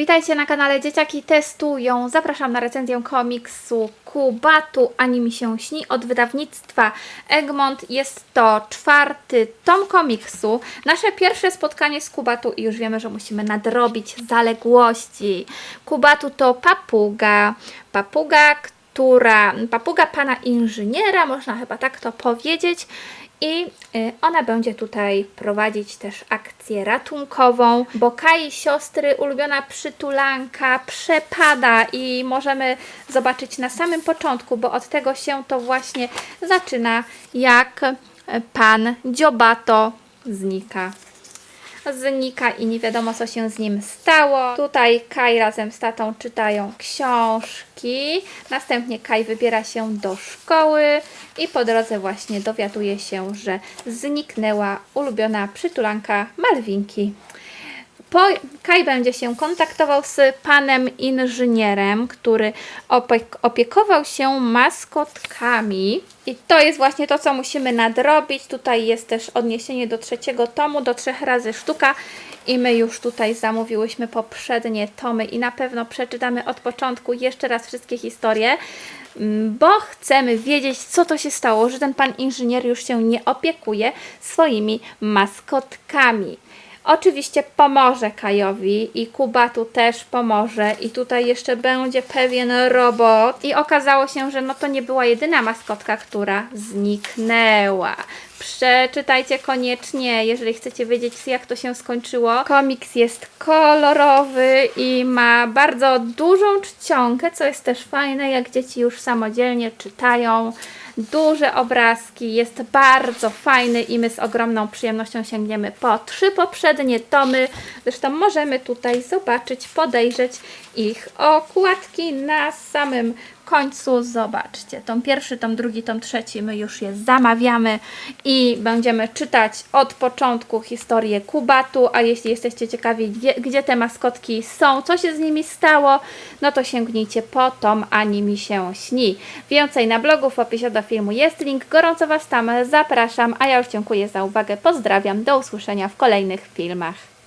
Witajcie na kanale Dzieciaki Testują. Zapraszam na recenzję komiksu Kubatu Ani mi się śni od wydawnictwa Egmont. Jest to czwarty tom komiksu. Nasze pierwsze spotkanie z Kubatu i już wiemy, że musimy nadrobić zaległości. Kubatu to papuga. Papuga, która... Papuga pana inżyniera, można chyba tak to powiedzieć. I y, ona będzie tutaj prowadzić też akcję ratunkową, bo Kai siostry ulubiona przytulanka przepada i możemy zobaczyć na samym początku, bo od tego się to właśnie zaczyna, jak y, pan Dziobato znika znika i nie wiadomo co się z nim stało. Tutaj Kai razem z tatą czytają książki. Następnie Kai wybiera się do szkoły i po drodze właśnie dowiaduje się, że zniknęła ulubiona przytulanka Malwinki. Po, Kaj będzie się kontaktował z panem inżynierem, który opiek opiekował się maskotkami. I to jest właśnie to, co musimy nadrobić. Tutaj jest też odniesienie do trzeciego tomu, do trzech razy sztuka. I my już tutaj zamówiłyśmy poprzednie tomy i na pewno przeczytamy od początku jeszcze raz wszystkie historie, mm, bo chcemy wiedzieć, co to się stało, że ten pan inżynier już się nie opiekuje swoimi maskotkami. Oczywiście pomoże Kajowi i Kubatu też pomoże i tutaj jeszcze będzie pewien robot i okazało się, że no to nie była jedyna maskotka, która zniknęła. Przeczytajcie koniecznie, jeżeli chcecie wiedzieć jak to się skończyło. Komiks jest kolorowy i ma bardzo dużą czcionkę, co jest też fajne, jak dzieci już samodzielnie czytają duże obrazki, jest bardzo fajny i my z ogromną przyjemnością sięgniemy po trzy poprzednie tomy. Zresztą możemy tutaj zobaczyć, podejrzeć ich okładki na samym końcu. Zobaczcie, tom pierwszy, tom drugi, tom trzeci my już je zamawiamy i będziemy czytać od początku historię Kubatu, a jeśli jesteście ciekawi, gdzie, te maskotki są, co się z nimi stało, no to sięgnijcie po tom Ani mi się śni. Więcej na blogu w opisie do filmu jest link, gorąco Was tam zapraszam, a ja już dziękuję za uwagę, pozdrawiam, do usłyszenia w kolejnych filmach.